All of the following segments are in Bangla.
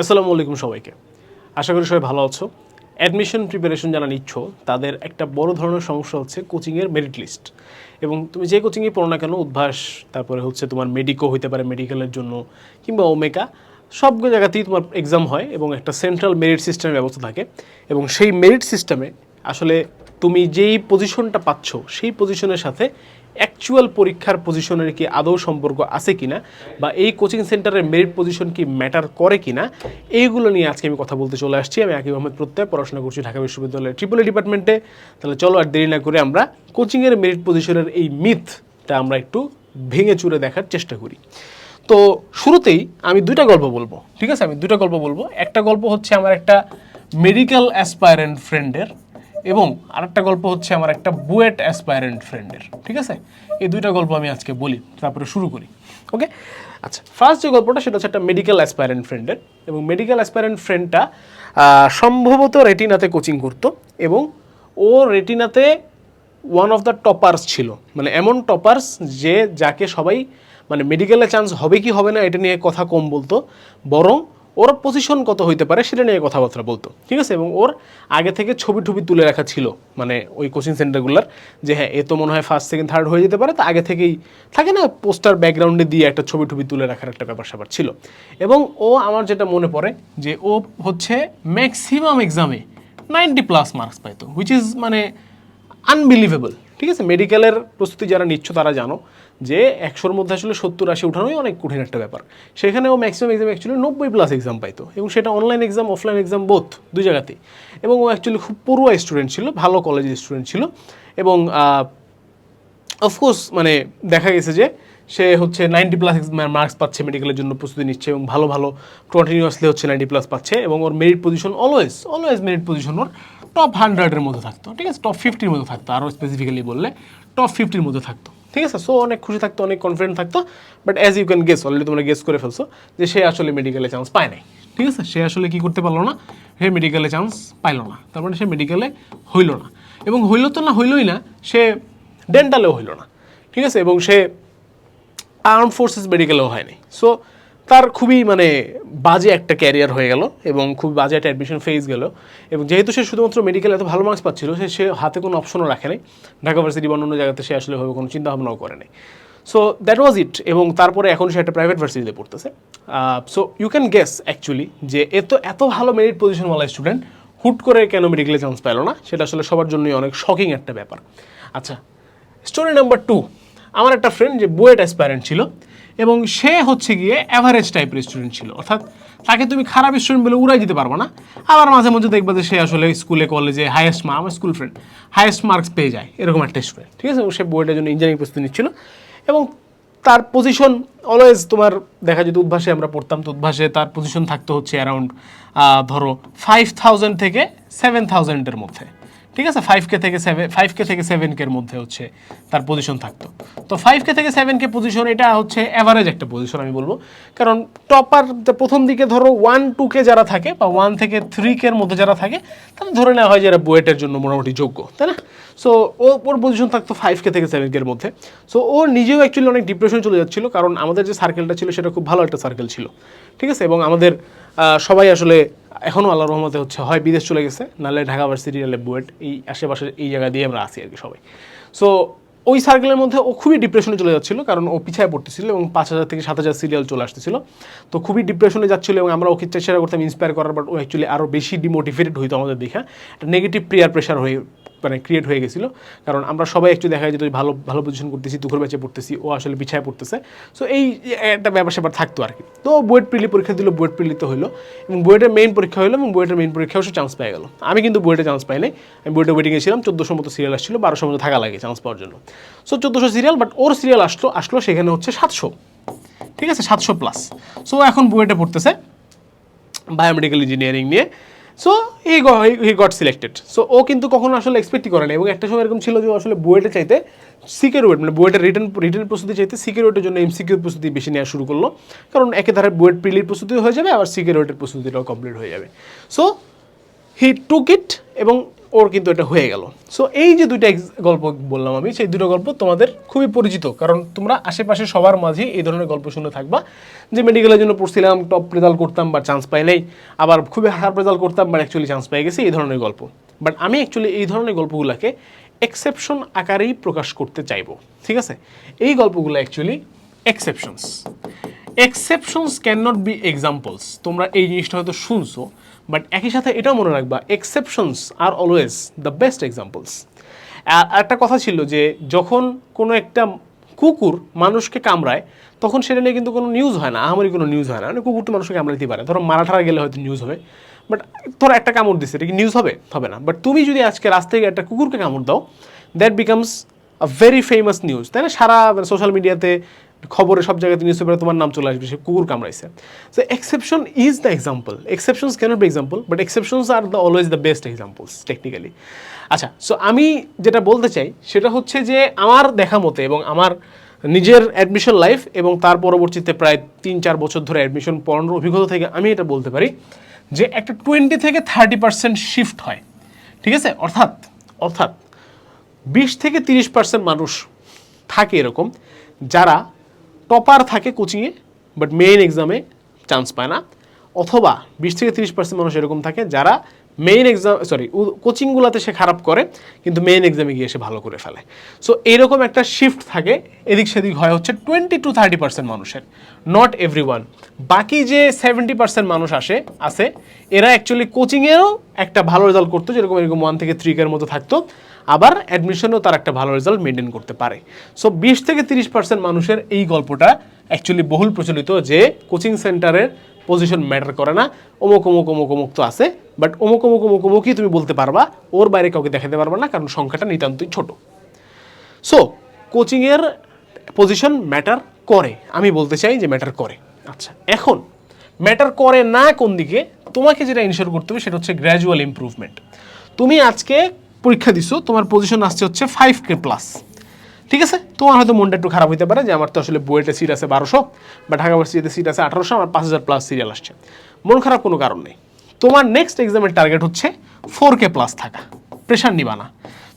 আসসালামু আলাইকুম সবাইকে। আশা করি সবাই ভালো আছো। অ্যাডমিশন প্রিপারেশন যারা নিচ্ছ, তাদের একটা বড় ধরনের সমস্যা হচ্ছে কোচিংয়ের মেরিট লিস্ট এবং তুমি যে কোচিংয়ে পড়ো না কেন, উদ্ভাস, তারপরে হচ্ছে তোমার মেডিকো হইতে পারে মেডিকেলের জন্য, কিংবা ওমেকা সব জায়গাতেই তোমার এক্সাম হয় এবং একটা সেন্ট্রাল মেরিট সিস্টেমের ব্যবস্থা থাকে। এবং সেই মেরিট সিস্টেমে আসলে তুমি যেই পজিশনটা পাচ্ছ, সেই পজিশনের সাথে অ্যাকচুয়াল পরীক্ষার পজিশনের কি আদৌ সম্পর্ক আছে কি না বা এই কোচিং সেন্টারের মেরিট পজিশন কি ম্যাটার করে কিনা, এইগুলো নিয়ে আজকে আমি কথা বলতে চলে আসছি। আমি আকিব আহমেদ প্রত্যয়, পড়াশোনা করছি ঢাকা বিশ্ববিদ্যালয়ের ট্রিপল ডিপার্টমেন্টে তাহলে চলো আর দেরি না করে আমরা কোচিংয়ের মেরিট পজিশনের এই মিথটা আমরা একটু ভেঙে চুরে দেখার চেষ্টা করি। তো শুরুতেই আমি দুইটা গল্প বলব, ঠিক আছে? আমি দুইটা গল্প বলব। একটা গল্প হচ্ছে আমার একটা মেডিকেল অ্যাসপায়ারেন্ট ফ্রেন্ডের এবং আরেকটা গল্প হচ্ছে আমার একটা বুয়েট অ্যাসপায়ারেন্ট ফ্রেন্ডের, ঠিক আছে? এই দুইটা গল্প আমি আজকে বলি, তারপরে শুরু করি, ওকে? আচ্ছা ফার্স্ট যে গল্পটা সেটা হচ্ছে একটা মেডিকেল অ্যাসপায়ারেন্ট ফ্রেন্ডের এবং মেডিকেল অ্যাসপায়ারেন্ট ফ্রেন্ডটা সম্ভবত রেটিনাতে কোচিং করতো, এবং ও রেটিনাতে ওয়ান অফ দ্য টপার্স ছিল। মানে এমন টপার্স যে যাকে সবাই মানে মেডিকেলে চান্স হবে কি হবে না, এটা নিয়ে কথা কম বলতো, বরং ওর পজিশন কত হইতে পারে সেটা নিয়ে কথাবার্তা বলতো, ঠিক আছে? এবং ওর আগে থেকে ছবি টবি তুলে রাখা ছিল মানে ওই কোচিং সেন্টারগুলোর যে হ্যাঁ এ তো মনে হয় ফার্স্ট সেকেন্ড থার্ড হয়ে যেতে পারে, তো আগে থেকেই থাকে না পোস্টার ব্যাকগ্রাউন্ডে দিয়ে একটা ছবি টবি তুলে রাখার একটা ব্যাপার স্যাপার ছিল। এবং ও আমার যেটা মনে পড়ে, যে ও হচ্ছে ম্যাক্সিমাম এক্সামে নাইনটি প্লাস মার্কস পাইতো হুইচ ইজ মানে আনবিলিভেবল ঠিক আছে? মেডিকেলের প্রস্তুতি যারা নিচ্ছ, তারা জানো যে একশোর মধ্যে আসলে সত্তর, আশি উঠানোই অনেক কঠিন একটা ব্যাপার। সেখানে ও ম্যাক্সিমাম এক্সাম অ্যাকচুয়ালি নব্বই প্লাস এক্সাম পাইতো এবং সেটা online exam offline exam both দুই জায়গাতেই। এবং ও অ্যাকচুয়ালি খুব পড়ুয়া স্টুডেন্ট ছিল, ভালো কলেজের স্টুডেন্ট ছিল এবং অফকোর্স মানে দেখা গেছে যে সে হচ্ছে নাইনটি প্লাস মার্কস পাচ্ছে মেডিকেলের জন্য প্রস্তুতি নিচ্ছে এবং ভালো ভালো কন্টিনিউয়াসলি হচ্ছে নাইনটি প্লাস পাচ্ছে এবং ওর merit position always always merit position ওর টপ হান্ড্রেডের মধ্যে থাকতো, ঠিক আছে? টপ ফিফটির মধ্যে থাকতো আরও স্পেসিফিক্যালি বললে টপ ফিফটির মধ্যে থাকতো, ঠিক আছে? সো অনেক খুশি থাকতো, অনেক কনফিডেন্ট থাকতো but as you can guess already তোমরা গেস করে ফেলছো যে সে আসলে মেডিকেলে চান্স পায় নাই, ঠিক আছে? সে আসলে কি করতে পারল না? সে মেডিকেলে চান্স পাইলো না, তার মানে সে মেডিকেলে হইল না, এবং হইল তো না, হইলই না, সে ডেন্টালেও হইল না, ঠিক আছে? এবং সে আর্ম ফোর্সেস মেডিকেলেও হয়নি সো তার খুবই মানে বাজে একটা ক্যারিয়ার হয়ে গেল এবং খুব বাজে একটা অ্যাডমিশন ফেজ গেল এবং যেহেতু সে শুধুমাত্র মেডিকেল এত ভালো মার্কস পাচ্ছিল, সে সে হাতে কোনো অপশনও রাখে নাই। ঢাকা ভার্সিটি বা অন্য জায়গাতে সে আসলে হবে কোনো চিন্তা ভাবনাও করে নাই। সো দ্যাট ওয়াজ ইট এবং তারপরে এখন সে একটা প্রাইভেট ভার্সিটিতে পড়তেছে। So you can guess actually যে এত এত ভালো মেরিট পজিশনওয়ালা স্টুডেন্ট হুট করে কেন মেডিকেলে চান্স পেল না? সেটা আসলে সবার জন্যই অনেক শকিং একটা ব্যাপার। আচ্ছা স্টোরি নাম্বার টু আমার একটা ফ্রেন্ড যে বুয়েট অ্যাসপ্যারেন্ট ছিল এবং সে হচ্ছে গিয়ে অ্যাভারেজ টাইপের স্টুডেন্ট ছিল। অর্থাৎ তাকে তুমি খারাপ স্টুডেন্ট বলে উড়াই দিতে পারব না। আবার মাঝে মধ্যে দেখবে যে সে আসলে স্কুলে কলেজে হাইয়েস্ট মা আমার স্কুল ফ্রেন্ড হাইয়েস্ট মার্কস পেয়ে যায়, এরকম একটা স্টুডেন্ট ঠিক আছে? সে বুয়েটের জন্য ইঞ্জিনিয়ারিং প্রস্তুতি নিচ্ছিল এবং তার পজিশন অলওয়েজ তোমার দেখা যেত উদ্ভাসে আমরা পড়তাম, তো উদ্ভাসে তার পজিশন থাকতে হচ্ছে অ্যারাউন্ড ধরো ফাইভ থাউজেন্ড থেকে সেভেন থাউজেন্ডের মধ্যে। ঠিক আছে? ফাইভ কে থেকে সেভেন ফাইভ কে থেকে সেভেন কের মধ্যে হচ্ছে তার পজিশন থাকতো। তো ফাইভ কে থেকে সেভেন কে পজিশন এটা হচ্ছে অ্যাভারেজ একটা পজিশন আমি বলব। কারণ টপার প্রথম দিকে ধরো ওয়ান টু কে যারা থাকে বা ওয়ান থেকে থ্রি কের মধ্যে যারা থাকে তাহলে ধরে নেওয়া হয় যে এরা বুয়েটের জন্য মোটামুটি যোগ্য, তাই না? সো ও ওর পজিশন থাকতো ফাইভ কে থেকে সেভেন কের মধ্যে। সো ও নিজেও অ্যাকচুয়ালি অনেক ডিপ্রেশন চলে যাচ্ছিল, কারণ আমাদের যে সার্কেলটা ছিল সেটা খুব ভালো একটা সার্কেল ছিল। ঠিক আছে? এবং আমাদের সবাই আসলে এখনও আল্লাহ রহমতে হচ্ছে, হয় বিদেশ চলে গেছে, নাহলে ঢাকা ভার্সিটি নাহলে বুয়েট, এই আশেপাশে এই জায়গা দিয়ে আমরা আসি আর কি সবাই। সো ওই সার্কেলের মধ্যে ও খুবই ডিপ্রেশনে চলে যাচ্ছিল, কারণ ও পিছায় পড়তেছিল এবং পাঁচ হাজার থেকে সাত হাজার সিরিয়াল চলে আসতেছিল। তো খুবই ডিপ্রেশনে যাচ্ছিল এবং আমরা ওকে চেষ্টা করতাম ইন্সপায়ার করার বাট ও অ্যাকচুয়ালি আরও বেশি ডিমোটিভেটেড হইতো আমাদের দেখা একটা নেগেটিভ প্রিয়ার প্রেশার হয়ে মানে ক্রিয়েট হয়ে গেছিল। কারণ আমরা সবাই একটু দেখা যায় যে, ভালো ভালো পজিশন করতেছি দুপুর ব্যাচে পড়তেছি, ও আসলে পিছায় পড়তেছে। সো এই একটা ব্যাপার স্যাপার থাকতো আর কি তো বুয়েট প্রিলি পরীক্ষা দিল, বুয়েট প্রিলিতে হলো এবং বুয়েটের মেইন পরীক্ষা হলো এবং বুয়েটের মেইন পরীক্ষাও সে চান্স পেয়ে গেল। আমি কিন্তু বুয়েটে চান্স পাই নাই। আমি বুয়েটে ওয়েটিংয়ে ছিলাম, চোদ্দোশো মতো সিরিয়াল আসছিল, বারোশো মতো থাকা লাগে চান্স পাওয়ার জন্য। সো চোদ্দোশো সিরিয়াল বাট ওর সিরিয়াল আসলো আসলো সেখানে হচ্ছে সাতশো। ঠিক আছে? সাতশো প্লাস সো এখন বুয়েটে পড়তেছে বায়োমেডিক্যাল ইঞ্জিনিয়ারিং নিয়ে। So he he got selected so ও কিন্তু কখনো আসলে এক্সপেক্টই করে না এবং একটা সময় এরকম ছিল যে আসলে বুয়েটে চাইতে সিকিউর ওয়েট মানে বুয়েটের রিটার্ন রিটার্ন প্রস্তুতি চাইতে সিকিউর ওয়েটের জন্য এমসিকিউর প্রস্তুতি বেশি নেওয়া শুরু করল। কারণ একে ধারে বুয়েট প্রিলির প্রস্তুতি হয়ে যাবে, আবার সিকিউর ওয়েটের প্রস্তুতিটাও কমপ্লিট হয়ে যাবে। সো হি টুক ইট এবং ওর কিন্তু এটা হয়ে গেল। সো এই যে দুইটা গল্প বললাম আমি, সেই দুটো গল্প তোমাদের খুবই পরিচিত, কারণ তোমরা আশেপাশে সবার মাঝে এই ধরনের গল্প শুনে থাকবা। যে মেডিকেলের জন্য পড়ছিলাম টপ রেজাল্ট করতাম বা চান্স পাইলেই। আবার খুবই খারাপ রেজাল্ট করতাম বা অ্যাকচুয়ালি চান্স পেয়ে গেছি, এই ধরনের গল্প। বাট আমি অ্যাকচুয়ালি এই ধরনের গল্পগুলোকে এক্সেপশন আকারেই প্রকাশ করতে চাইব, ঠিক আছে? এই গল্পগুলো actually exceptions exceptions can not be examples তোমরা এই জিনিসটা হয়তো শুনছো বাট একই সাথে এটাও মনে রাখবা exceptions are always the best examples একটা কথা ছিল যে যখন কোনো একটা কুকুর মানুষকে কামড়ায়, তখন সেটা নিয়ে কিন্তু কোনো নিউজ হয় না, আহামরি কোনো নিউজ হয় না। মানে কুকুর তো মানুষকে কামড়াইতে পারে। ধরো মারাঠারা গেলে হয়তো নিউজ হবে বাট ধরো একটা কামড় দিচ্ছে এটা কি নিউজ হবে? হবে না। বাট তুমি যদি আজকে রাস্তায় একটা কুকুরকে কামড় দাও that becomes very famous news তাই না? সারা সোশ্যাল মিডিয়াতে খবরে সব জায়গাতে নিউজ পেপারে তোমার নাম চলে আসবে, সে কুকুর কামড়াইছে। So exception is the example exceptions can't be example but exceptions are the always the best examples technically আচ্ছা সো আমি যেটা বলতে চাই, সেটা হচ্ছে যে আমার দেখা মতে এবং আমার নিজের অ্যাডমিশন লাইফ এবং তার পরবর্তীতে প্রায় তিন চার বছর ধরে অ্যাডমিশন পড়ানোর অভিজ্ঞতা থেকে আমি এটা বলতে পারি যে একটা টোয়েন্টি থেকে থার্টি পার্সেন্ট শিফট হয়। ঠিক আছে? অর্থাৎ অর্থাৎ বিশ থেকে তিরিশ পার্সেন্ট মানুষ থাকে এরকম, যারা টপার থাকে কোচিংয়ে বাট মেইন এক্সামে চান্স পায় না। অথবা বিশ থেকে তিরিশ পার্সেন্ট মানুষ এরকম থাকে যারা মেইন এক্সাম সরি কোচিংগুলোতে সে খারাপ করে, কিন্তু মেইন এক্সামে গিয়ে সে ভালো করে ফেলে। সো এইরকম একটা শিফট থাকে, এদিক সেদিক হয় হচ্ছে টোয়েন্টি টু থার্টি পার্সেন্ট মানুষের নট এভরি ওয়ান বাকি যে সেভেন্টি পার্সেন্ট মানুষ আসে, আছে, এরা অ্যাকচুয়ালি কোচিংয়েও একটা ভালো রেজাল্ট করতো, যেরকম এরকম ওয়ান থেকে থ্রিকের মতো থাকতো। আবার অ্যাডমিশনেও তার একটা ভালো রেজাল্ট মেনটেন করতে পারে। সো বিশ থেকে তিরিশ পার্সেন্ট মানুষের এই গল্পটা অ্যাকচুয়ালি বহুল প্রচলিত যে কোচিং সেন্টারের পজিশন ম্যাটার করে না। অমুক অমুক অমুক অমুক তো আছে বাট অমুক অমুক অমুক, অমুকই তুমি বলতে পারবা, ওর বাইরে কাউকে দেখাতে পারবা না, কারণ সংখ্যাটা নিতান্তই ছোট। সো কোচিংয়ের পজিশন ম্যাটার করে। আমি বলতে চাই যে ম্যাটার করে। আচ্ছা এখন ম্যাটার করে না কোন দিকে, তোমাকে যেটা ইনশিওর করতে হবে সেটা হচ্ছে গ্র্যাজুয়াল ইমপ্রুভমেন্ট তুমি আজকে পরীক্ষা দিছো, তোমার পজিশন আসছে হচ্ছে ফাইভ কে প্লাস ঠিক আছে? তোমার হয়তো মনটা একটু খারাপ হতে পারে যে আমার তো আসলে বইয়েতে সিট আছে বারোশো, বা ঢাকা ভার্সিটিতে সিট আছে আঠারোশো, আমার পাঁচ হাজার প্লাস সিরিয়াল আসছে। মন খারাপ কোনো কারণ নেই। তোমার নেক্সট এক্সামের টার্গেট হচ্ছে ফোর কে প্লাস থাকা। প্রেশার নিবা না।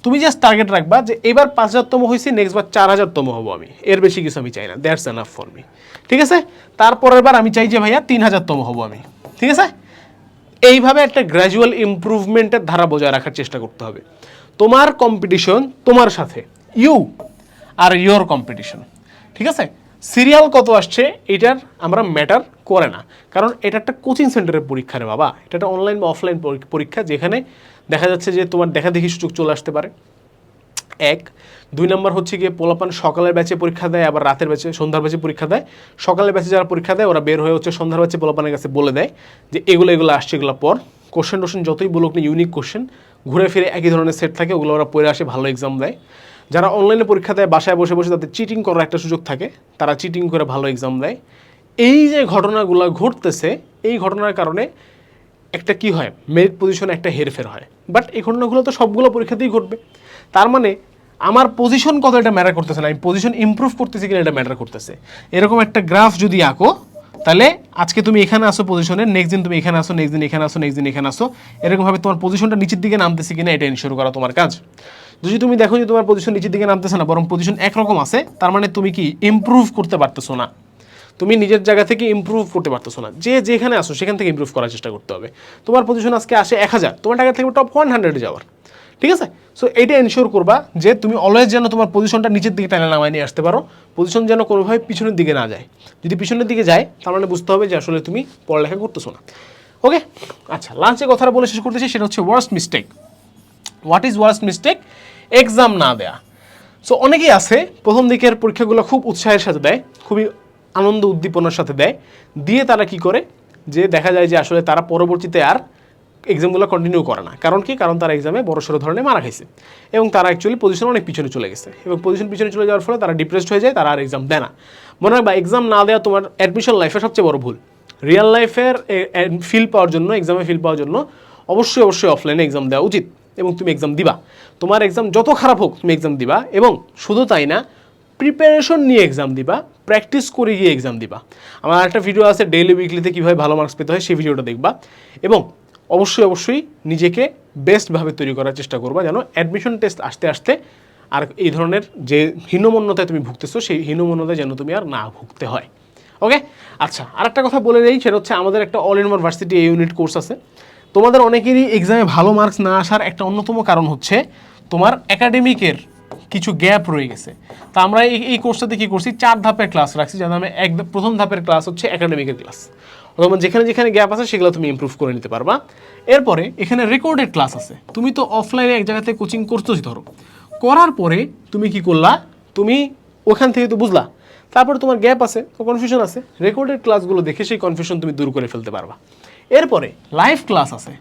তুমি জাস্ট টার্গেট রাখবা যে এবার পাঁচ হাজারতম হয়েছি নেক্সট বার চার হাজারতম হব আমি। এর বেশি কিছু আমি চাই না। দ্যাটস এনাফ ফর মি ঠিক আছে? তারপরের বার আমি চাই যে ভাইয়া তিন হাজারতম হব আমি। ঠিক আছে? এইভাবে একটা গ্র্যাজুয়াল ইম্প্রুভমেন্টের ধারা বজায় রাখার চেষ্টা করতে হবে। তোমার কম্পিটিশন তোমার সাথে। ইউ আর ইয়োর কম্পিটিশন ঠিক আছে? সিরিয়াল কত আসছে এটার আমরা ম্যাটার করে না। কারণ এটা একটা কোচিং সেন্টারের পরীক্ষা রে বাবা। এটা একটা অনলাইন বা অফলাইন পরীক্ষা যেখানে দেখা যাচ্ছে যে তোমার দেখা দেখি সুযোগ চলে আসতে পারে। এক। দুই নম্বর হচ্ছে গিয়ে পোলাপান সকালের ব্যাচে পরীক্ষা দেয়, আবার রাতের ব্যাচে সন্ধ্যার ব্যাচে পরীক্ষা দেয়। সকালের ব্যাচে যারা পরীক্ষা দেয়, ওরা বের হয়ে হচ্ছে সন্ধ্যার ব্যাচে পোলাপানের কাছে বলে দেয় যে, এগুলো এগুলো আসছে, এগুলো পর। কোশ্চেন টোশ্চেন যতই বলুক না ইউনিক কোশ্চেন ঘুরে ফিরে একই ধরনের সেট থাকে, ওগুলো ওরা পড়ে আসে, ভালো এক্সাম দেয়। যারা অনলাইনে পরীক্ষা দেয়, বাসায় বসে বসে তাদের চিটিং করার একটা সুযোগ থাকে, তারা চিটিং করে ভালো এক্সাম দেয়। এই যে ঘটনাগুলো ঘটতেছে, এই ঘটনার কারণে একটা কি হয় মেরিট পজিশনে একটা হেরফের হয়। বাট এই ঘটনাগুলো তো সবগুলো পরীক্ষাতেই ঘটবে। তার মানে আমার পজিশন কত এটা ম্যাটার করতেছে না, আমি পজিশন ইমপ্রুভ করতেছি কিনা এটা ম্যাটার করতেছে। এরকম একটা গ্রাফ যদি আঁকো, তাহলে আজকে তুমি এখানে আসো পজিশনে নেক্সট দিন তুমি এখানে আসো নেক্সট দিন এখানে আসো নেক্সট দিন এখানে আসো, এরকমভাবে তোমার পজিশনটা নিচের দিকে নামতেছে কিনা এটা ইনশোর করা তোমার কাজ। যদি তুমি দেখো যে তোমার পজিশন নিচের দিকে নামতেছে না, বরং পজিশন একরকম আছে, তার মানে তুমি কি ইম্প্রুভ করতে পারতেছো না। তুমি নিজের জায়গা থেকে ইমপ্রুভ করতে পারতেছো না। যে যেখানে আসো, সেখান থেকে ইমপ্রুভ করার চেষ্টা করতে হবে। তোমার পজিশন আজকে আসে এক হাজার, তোমার টাকা থেকে টপ ওয়ান হান্ড্রেডে যাওয়ার। ঠিক আছে? সো এটা এনশিওর করবা যে তুমি অলওয়েজ যেন তোমার পজিশনটা নিচের দিকে টানে নামায় নিয়ে আসতে পারো। পজিশন যেন কোনোভাবে পিছনের দিকে না যায়। যদি পিছনের দিকে যায়, তার মানে বুঝতে হবে যে আসলে তুমি পড়ালেখা করতেছো না। ওকে আচ্ছা লাঞ্চে কথাটা বলে শেষ করতেছি সেটা হচ্ছে worst mistake what is worst mistake exam না দেয়া। সো অনেকেই আছে, প্রথম দিকের পরীক্ষাগুলো খুব উৎসাহের সাথে দেয়, খুবই আনন্দ উদ্দীপনার সাথে দেয়। দিয়ে তারা কি করে? যে দেখা যায় যে আসলে তারা পরবর্তীতে আর এক্সামগুলো কন্টিনিউ করে না। কারণ কি? কারণ তারা এক্সামে বড়সড় ধরনের মারা খাইছে। এবং তারা অ্যাকচুয়ালি পজিশন অনেক পিছনে চলে গেছে। এবং পজিশন পিছনে চলে যাওয়ার ফলে তারা ডিপ্রেসড হয়ে যায়, তারা আর এক্সাম দেয় না। মনে হয় বা এক্সাম না দেওয়া তোমার অ্যাডমিশন লাইফে সবচেয়ে বড় ভুল। রিয়েল লাইফের ফিল পাওয়ার জন্য এক্সামে ফিল পাওয়ার জন্য অবশ্যই অবশ্যই অফলাইনে এক্সাম দেওয়া উচিত। এবং তুমি এক্সাম দিবা। তোমার এক্সাম যত খারাপ হোক, তুমি এক্সাম দিবা। এবং শুধু তাই না প্রিপারেশন নিয়ে এক্সাম দিবা। প্র্যাকটিস করে গিয়ে এক্সাম দিবা। আমার একটা ভিডিও আছে ডেইলি উইকলিতে কীভাবে ভালো মার্কস পেতে হয়, সেই ভিডিওটা দেখবা। এবং অবশ্যই অবশ্যই নিজেকে বেস্টভাবে তৈরি করার চেষ্টা করবা। যেন অ্যাডমিশন টেস্ট আসতে আসতে আর এই ধরনের যে হীনমন্যতায় তুমি ভুগতেছো, সেই হীনমন্যতায় যেন তুমি আর না ভুগতে হয়। ওকে আচ্ছা আরেকটা কথা বলে নেই সেটা হচ্ছে আমাদের একটা all in one varsity unit course আছে। তোমাদের অনেকেরই এক্সামে ভালো মার্কস না আসার একটা অন্যতম কারণ হচ্ছে তোমার একাডেমিকের কিছু গ্যাপ রয়ে গেছে। তা আমরা এই এই কোর্সটাতে কী করছি? চার ধাপের ক্লাস রাখছি যাতে আমি এক প্রথম ধাপের ক্লাস হচ্ছে একাডেমিকের ক্লাস অথবা যেখানে যেখানে গ্যাপ আছে সেগুলো তুমি ইমপ্রুভ করে নিতে পারবা। এরপরে এখানে রেকর্ডেড ক্লাস আছে। তুমি তো অফলাইনে এক জায়গাতে কোচিং করছোই ধরো। করার পরে তুমি কি করলা? তুমি ওখান থেকে তো বুঝলা। তারপরে তোমার গ্যাপ আছে কনফিউশন আছে। রেকর্ডেড ক্লাসগুলো দেখে সেই কনফিউশন তুমি দূর করে ফেলতে পারবা। এরপরে লাইভ ক্লাস আছে।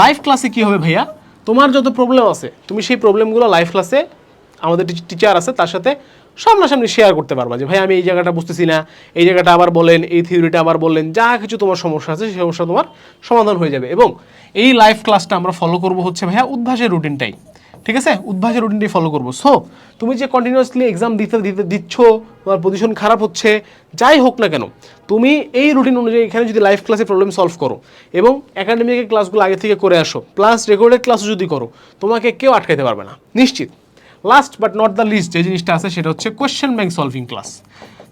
লাইভ ক্লাসে কি হবে ভাইয়া? তোমার যত প্রবলেম আছে, তুমি সেই প্রবলেমগুলো লাইভ ক্লাসে আমাদের টিচার আছে, তার সাথে সামনাসামনি শেয়ার করতে পারবা যে, ভাই, আমি এই জায়গাটা বুঝতেছি না। এই জায়গাটা আবার বলেন, এই থিওরিটা আবার বললেন যা কিছু তোমার সমস্যা আছে সেই সমস্যা তোমার সমাধান হয়ে যাবে। এবং এই লাইভ ক্লাসটা আমরা ফলো করব হচ্ছে, ভাইয়া, উদ্ভাসের রুটিনটাই ঠিক আছে? উদ্ভাসের রুটিনটি ফলো করব। সো তুমি যে কন্টিনিউয়াসলি এক্সাম দিতে দিতে দিচ্ছ, তোমার পজিশন খারাপ হচ্ছে, যাই হোক না কেন, তুমি এই রুটিন অনুযায়ী এখানে যদি লাইভ ক্লাসে প্রবলেম সলভ করো এবং একাডেমিকের ক্লাসগুলো আগে থেকে করে আসো প্লাস রেকর্ডেড ক্লাসও যদি করো, তোমাকে কেউ আটকাইতে পারবে না। নিশ্চিত? Last but not the least যে জিনিসটা আছে সেটা হচ্ছে কোয়েশ্চেন ব্যাংক সলভিং ক্লাস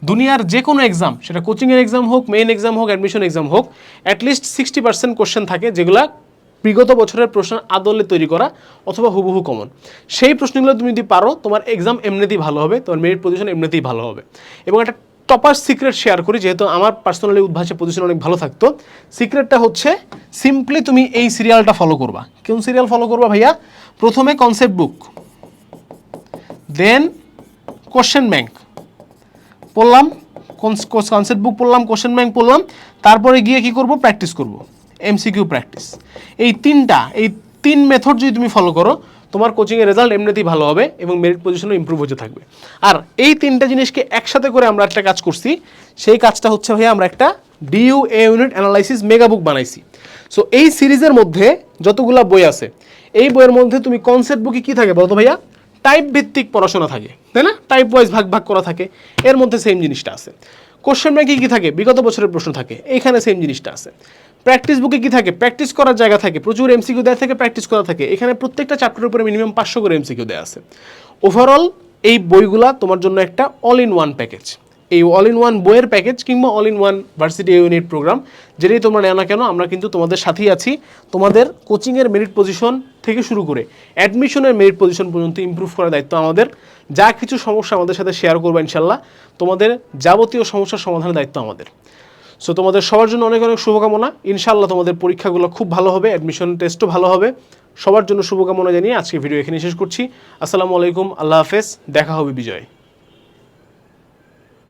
দুনিয়ার যে কোনো এক্সাম সেটা কোচিংয়ের এক্সাম হোক মেইন এক্সাম হোক অ্যাডমিশন এক্সাম হোক at least sixty percent question থাকে যেগুলা বিগত বছরের প্রশ্ন আদলে তৈরি করা অথবা হুবহু কমন সেই প্রশ্নগুলো তুমি যদি পারো, তোমার এক্সাম এমনিতেই ভালো হবে, তোমার মেরিট পজিশন এমনিতেই ভালো হবে। এবং একটা টপার সিক্রেট শেয়ার করি, যেহেতু আমার পার্সোনালি উদ্ভাসে পজিশন অনেক ভালো থাকতো সিক্রেটটা হচ্ছে সিম্পলি তুমি এই সিরিয়ালটা ফলো করবা। কোন সিরিয়াল ফলো করবা ভাইয়া? প্রথমে concept book then question bank পড়লাম কনসেপ্ট বুক পড়লাম কোশ্চেন ব্যাংক পড়লাম, তারপরে গিয়ে কি করব? প্র্যাকটিস করব। এমসিকিউ প্র্যাকটিস এই তিনটা, এই তিন মেথড যদি তুমি ফলো করো, তোমার কোচিংয়ের রেজাল্ট এমনিতেই ভালো হবে এবং মেরিট পজিশনও ইম্প্রুভ হতে থাকবে। আর এই তিনটা জিনিসকে একসাথে করে আমরা একটা কাজ করছি, সেই কাজটা হচ্ছে ভাইয়া আমরা একটা DU A unit analysis mega book বানাইছি। সো এই সিরিজের মধ্যে যতগুলা বই আছে, এই বইয়ের মধ্যে তুমি কনসেপ্ট বুকে কী থাকে বলতো ভাইয়া? টাইপ ভিত্তিক পড়াশোনা থাকে, তাই না? টাইপ ওয়াইজ ভাগ ভাগ করা থাকে, এর মধ্যে সেম জিনিসটা আছে। কোশ্চেন ব্যাংকে কী থাকে? বিগত বছরের প্রশ্ন থাকে, এখানে সেম জিনিসটা আছে। প্র্যাকটিস বুকে কী থাকে? প্র্যাকটিস করার জায়গা থাকে, প্রচুর এমসিকিউ দেওয়া থাকে প্র্যাকটিস করা থাকে। এখানে প্রত্যেকটা চ্যাপ্টারের উপরে মিনিমাম পাঁচশো করে এমসিকিউ দেওয়া আছে। ওভারঅল এই বইগুলা তোমার জন্য একটা অল ইন ওয়ান প্যাকেজ এই অল ইন ওয়ান বইয়ের প্যাকেজ কিংবা all in one varsity unit programme যেটাই তোমরা নেও না কেন, আমরা কিন্তু তোমাদের সাথেই আছি। তোমাদের কোচিংয়ের মেরিট পজিশন থেকে শুরু করে অ্যাডমিশনের মেরিট পজিশন পর্যন্ত ইম্প্রুভ করার দায়িত্ব আমাদের। যা কিছু সমস্যা আমাদের সাথে শেয়ার করব ইনশাল্লাহ। তোমাদের যাবতীয় সমস্যার সমাধানের দায়িত্ব আমাদের। সো তোমাদের সবার জন্য অনেক অনেক শুভকামনা। ইনশাল্লাহ তোমাদের পরীক্ষাগুলো খুব ভালো হবে অ্যাডমিশন টেস্টও ভালো হবে। সবার জন্য শুভকামনা জানিয়ে আজকে ভিডিও এখানে শেষ করছি। আসসালামু আলাইকুম, আল্লাহ হাফেজ, দেখা হবে বিজয়।